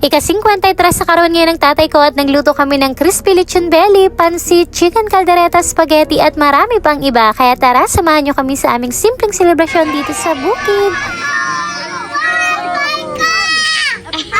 Ika-53 sa karoon ngayon ng tatay ko at nagluto kami ng crispy lechon belly, pansit, chicken caldereta, spaghetti at marami pang iba. Kaya tara, samahan nyo kami sa aming simpleng selebrasyon dito sa bukid.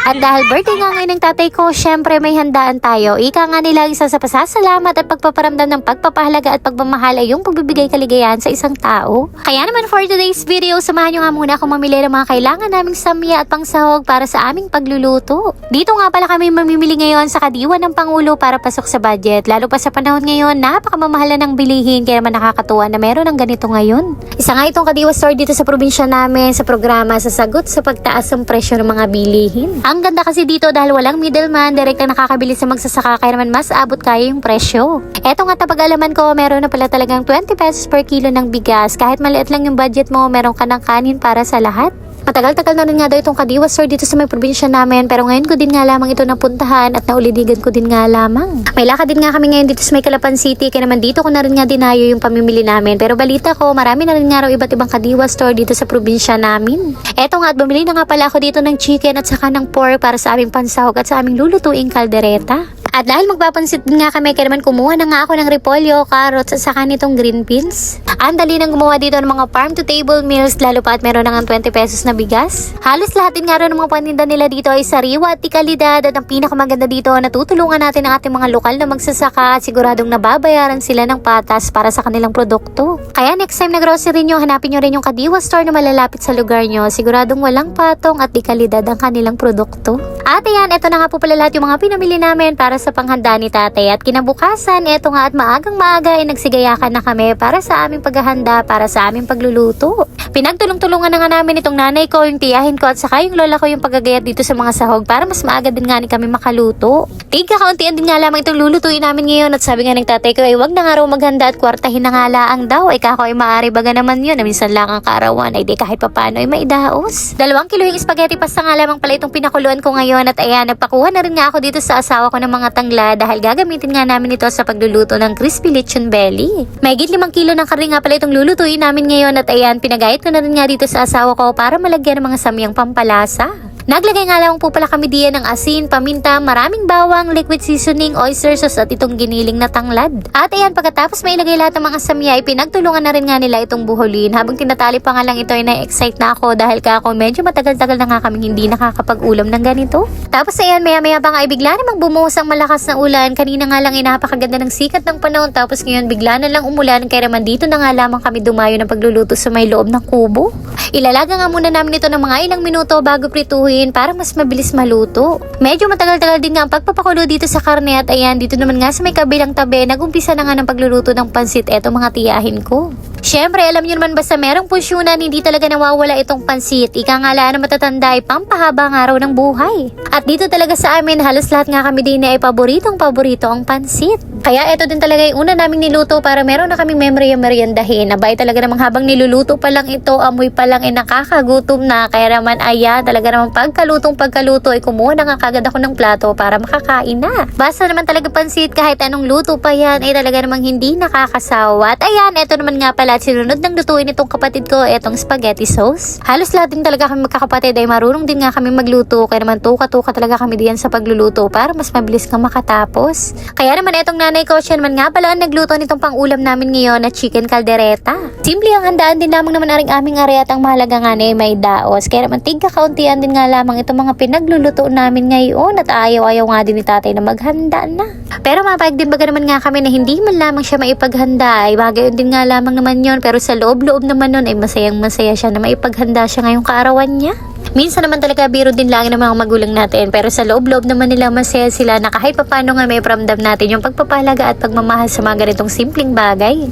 At dahil birthday nga ngayon ng tatay ko, syempre may handaan tayo. Ika nga nila isa sa pasasalamat at pagpaparamdam ng pagpapahalaga at pagmamahal ay yung pagbibigay kaligayahan sa isang tao. Kaya naman for today's video, samahan nyo nga muna akong mamili ng mga kailangan naming samya at pangsahog para sa aming pagluluto. Dito nga pala kami mamimili ngayon sa kadiwa ng Pangulo para pasok sa budget. Lalo pa sa panahon ngayon, napakamamahal na ng bilihin kaya naman nakakatuwa na meron ng ganito ngayon. Isa nga itong kadiwa store dito sa probinsya namin sa programa sa sagot sa pagtaas ng presyo ng mga bilihin. Ang ganda kasi dito dahil walang middleman, direct na nakakabili sa magsasaka kaya naman mas abot kaya yung presyo. Eto nga tapag-alaman ko, meron na pala talagang 20 pesos per kilo ng bigas. Kahit maliit lang yung budget mo, meron ka ng kanin para sa lahat. Matagal-tagal na rin nga daw itong kadiwa store dito sa may probinsya namin pero ngayon ko din nga lamang ito napuntahan at naulidigan ko din nga lamang. May lakad din nga kami ngayon dito sa may Calapan City kaya naman dito ko na rin nga dinayo yung pamimili namin pero balita ko marami na rin nga raw iba't ibang kadiwa store dito sa probinsya namin. Eto nga at bumili na nga pala ako dito ng chicken at saka ng pork para sa aming pansahog at sa aming lulutuing kaldereta. At dahil magpapansit din nga kami, kaya naman kumuha na nga ako ng repolyo, carrots at saka nitong green beans. Ang dali nang gumawa dito ng mga farm to table meals, lalo pa at meron nga 20 pesos na bigas. Halos lahat din nga rin ng mga paninda nila dito ay sariwa at tikalidad at ang pinakamaganda dito, natutulungan natin ang ating mga lokal na magsasaka at siguradong nababayaran sila ng patas para sa kanilang produkto. Kaya next time na grocery nyo, hanapin nyo rin yung Kadiwa store na malalapit sa lugar nyo. Siguradong walang patong at di kalidad ang kanilang produkto. At ayan, eto na nga po pala lahat yung mga pinamili namin para sa panghanda ni tatay. At kinabukasan, eto nga at maagang maaga ay nagsigayakan na kami para sa aming paghahanda, para sa aming pagluluto. Pinagtulong-tulungan na nga namin itong nanay ko, yung tiyahin ko at saka yung lola ko yung paggagayat dito sa mga sahog para mas maaga din nga ni kami makaluto. Tigka kauntian din nga lamang itong lulutuin namin ngayon at sabi nga ng tatay ko ay wag na nga raw maghanda at kwartahin na nga laang daw. Ay kako ay maaari baga naman yun na minsan lang ang karawan ay di kahit papano ay maidaos. Dalawang kilo yung spaghetti pasta nga lamang pala itong pinakuluan ko ngayon at ayan nagpakuha na rin nga ako dito sa asawa ko ng mga tangla dahil gagamitin nga namin ito sa pagluluto ng crispy lechon belly. Mahigit limang kilo ng karne nga pala itong lulutuin namin ngayon at ayan pinagayat ko na rin nga dito sa asawa ko para malagyan ng mga samyang pampalasa. Naglagay nga lang po pala kami diyan ng asin, paminta, maraming bawang, liquid seasoning, oyster sauce at itong giniling na tanglad. At ayan, pagkatapos may ilagay lahat ng mga samya, ay pinagtulungan na rin nga nila itong buhulin. Habang tinatali pa nga lang ito ay na-excite na ako dahil ka ako medyo matagal-tagal na nga kaming hindi nakakapag-ulam ng ganito. Tapos ayan, maya-maya pa nga ay bigla namang bumuhos ang malakas na ulan. Kanina nga lang ay napakaganda ng sikat ng panahon tapos ngayon bigla na lang umulan kaya naman dito na nga lamang kami dumayo ng pagluluto sa may loob ng kubo. Ilalaga nga muna namin ito ng mga ilang minuto bago prituhin para mas mabilis maluto. Medyo matagal-tagal din nga ang pagpapakulo dito sa karne at ayan, dito naman nga sa may kabilang tabi, nagumpisa na nga ng pagluluto ng pansit eto mga tiyahin ko. Siyempre, alam niyo naman basta merong pusyunan, hindi talaga nawawala itong pansit. Ika nga laan na matatanda ay pampahaba ng araw ng buhay. At dito talaga sa amin, halos lahat nga kami din ay paboritong paborito ang pansit. Kaya ito din talaga yung una naming niluto para meron na kaming memory yung meriendahin. Abay talaga namang habang niluluto pa lang ito, amoy pa lang ay nakakagutom na. Kaya naman ayan, talaga namang pagkalutong pagkaluto ay kumuha na nga kagad ako ng plato para makakain na. Basta naman talaga pansit kahit anong luto pa yan ay talaga namang hindi nakakasawa. At ayan, ito naman nga pala at sinunod ng lutuin itong kapatid ko, itong spaghetti sauce. Halos lahat din talaga kami magkakapatid ay marunong din nga kami magluto. Kaya naman tuka-tuka talaga kami diyan sa pagluluto para mas mabilis kang makatapos. Kaya naman itong nanay ko, siya naman nga pala ang nagluto nitong pangulam namin ngayon na chicken caldereta. Simple ang handaan din lamang naman aring aming are ang mahalaga nga na ay may daos. Kaya naman tigka kauntian din nga lamang itong mga pinagluluto namin ngayon at ayaw-ayaw nga din ni tatay na maghanda na. Pero mapayag din baga naman nga kami na hindi man lamang siya maipaghanda ay bagayon din nga lamang naman yon pero sa loob-loob naman nun ay masayang masaya siya na maipaghanda siya ngayong kaarawan niya. Minsan naman talaga biro din lang ng mga magulang natin pero sa loob-loob naman nila masaya sila na kahit papano nga may paramdam natin yung pagpapalaga at pagmamahal sa mga ganitong simpleng bagay.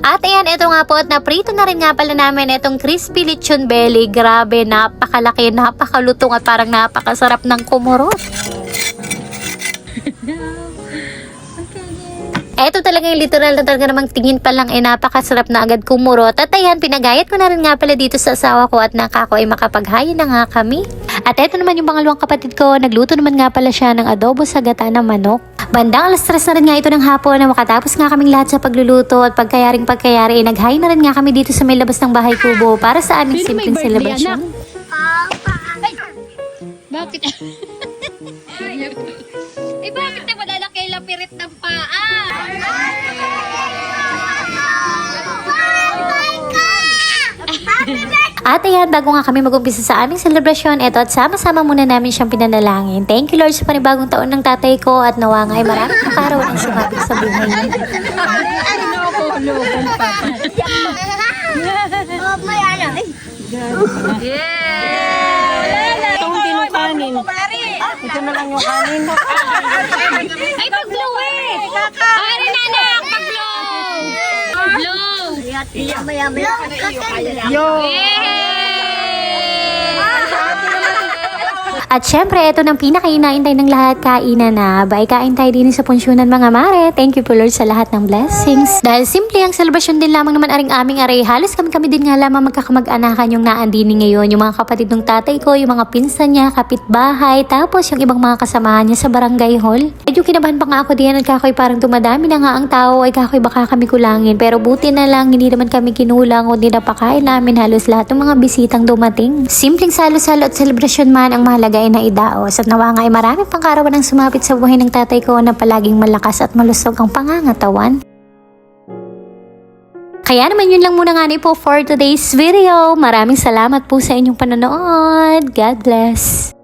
At ayan, ito nga po at naprito na rin nga pala namin itong crispy lechon belly. Grabe, napakalaki, napakalutong at parang napakasarap ng kumurot. Eto talaga yung literal na talaga namang tingin pa lang ay napakasarap na agad kumurot. At ayan, pinagayat ko na rin nga pala dito sa asawa ko at nakako ay makapaghain na nga kami. At eto naman yung pangalawang kapatid ko, nagluto naman nga pala siya ng adobo sa gata ng manok. Bandang alas stress na rin nga ito ng hapon na makatapos nga kaming lahat sa pagluluto at pagkayaring pagkayari, eh, naghain na rin nga kami dito sa may labas ng bahay kubo para sa aming simpleng celebration. Eh bakit paa? At ayan, bago nga kami mag-umpisa sa aming selebrasyon, eto at sama-sama muna namin siyang pinanalangin. Thank you Lord sa panibagong taon ng tatay ko at nawa nga ay maraming kakaraw ang sumabit sa buhay niya. Yeah! Ito hindi ng kanin. Ito na lang yung kanin. Ay, pag-blow eh! Pare na anak, pag-blow! Blow! Yo! At syempre, ito ng pinakainaintay ng lahat, kainan na. Bye, kain tayo din sa punsyonan mga mare. Thank you po Lord sa lahat ng blessings. Dahil simple ang celebration din lamang naman aring aming aray. Halos kami-kami din nga lamang magkakamag-anakan yung naandini ngayon. Yung mga kapatid ng tatay ko, yung mga pinsan niya, kapitbahay, tapos yung ibang mga kasamahan niya sa barangay hall. Medyo kinabahan pa nga ako diyan at kakoy parang dumadami na nga ang tao ay kakoy baka kami kulangin. Pero buti na lang, hindi naman kami kinulang o hindi napakain namin halos lahat ng mga bisitang dumating. Simpleng salo-salo at selebrasyon man ang mahalaga ay naidaos at nawa nga ay maraming pangkarawan ang sumapit sa buhay ng tatay ko na palaging malakas at malusog ang pangangatawan. Kaya naman yun lang muna nga po for today's video. Maraming salamat po sa inyong panonood. God bless.